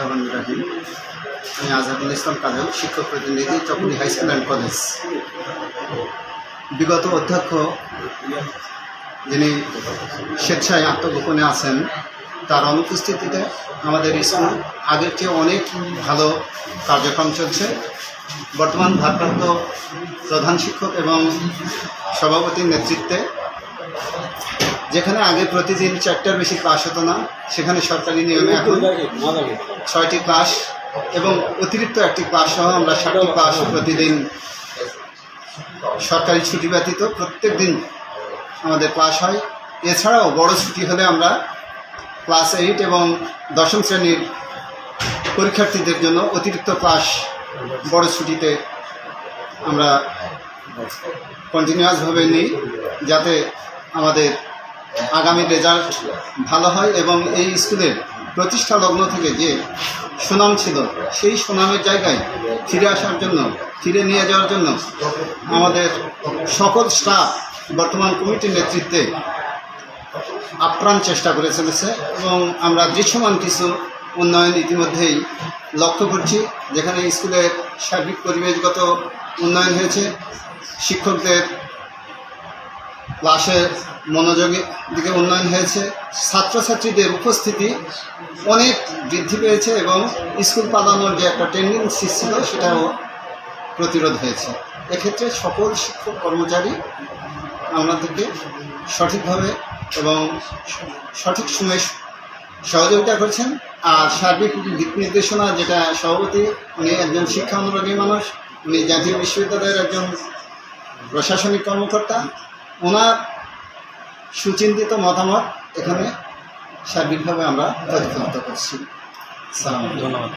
রহমান রাহিম, আমি আজহারুল ইসলাম কাজল শিক্ষক প্রতিনিধি, Chakuli high school and college. বিগত অধ্যক্ষ যিনি স্বেচ্ছায় আত্মগোপনে আছেন, তার অনুপস্থিতিতে আমাদের স্কুল আগের চেয়ে অনেক ভালো কার্যক্রম চলছে। বর্তমান ভারপ্রাপ্ত প্রধান শিক্ষক এবং সভাপতির নেতৃত্বে যেখানে আগে প্রতিদিন চারটার বেশি ক্লাস হতো না, সেখানে সরকারি নিয়মে এখন ছয়টি ক্লাস এবং অতিরিক্ত একটি ক্লাস সহ আমরা ষাটটি ক্লাস প্রতিদিন সরকারি ছুটি ব্যতীত প্রত্যেক দিন আমাদের ক্লাস হয়। এছাড়াও বড় ছুটি হলে আমরা ক্লাস এইট এবং দশম শ্রেণির পরীক্ষার্থীদের জন্য অতিরিক্ত ক্লাস বড় ছুটিতে আমরা কন্টিনিউয়াসভাবে নিই, যাতে আমাদের আগামী রেজাল্ট ভালো হয় এবং এই স্কুলের প্রতিষ্ঠা লগ্ন থেকে যে সুনাম ছিল, সেই সুনামের জায়গায় ফিরে আসার জন্য, ফিরে নিয়ে যাওয়ার জন্য আমাদের সকল স্টাফ বর্তমান কমিটির নেতৃত্বে আপ্রাণ চেষ্টা করে চলেছে এবং আমরা দৃশ্যমান কিছু উন্নয়ন ইতিমধ্যেই লক্ষ্য করছি, যেখানে স্কুলের সার্বিক পরিবেশগত উন্নয়ন হয়েছে, শিক্ষকদের ক্লাসের মনোযোগের দিকে উন্নয়ন হয়েছে। ছাত্রছাত্রীদের উপস্থিতি অনেক বৃদ্ধি পেয়েছে এবং স্কুল পালানোর যে একটা টেন্ডেন্সি ছিল, সেটাও প্রতিরোধ হয়েছে। এক্ষেত্রে সকল শিক্ষক কর্মচারী আমাদেরকে সঠিকভাবে এবং সঠিক সময়ে সহযোগিতা করছেন। আর সার্বিক দিক নির্দেশনা, যেটা সভাপতি, উনি একজন শিক্ষা অনুরাগী মানুষ, উনি জাতীয় বিশ্ববিদ্যালয়ের একজন প্রশাসনিক কর্মকর্তা। ওনার সুচিন্তিত মতামত এখানে সার্বিকভাবে আমরা প্রতিফলিত করছি। সালাম ধন্যবাদ।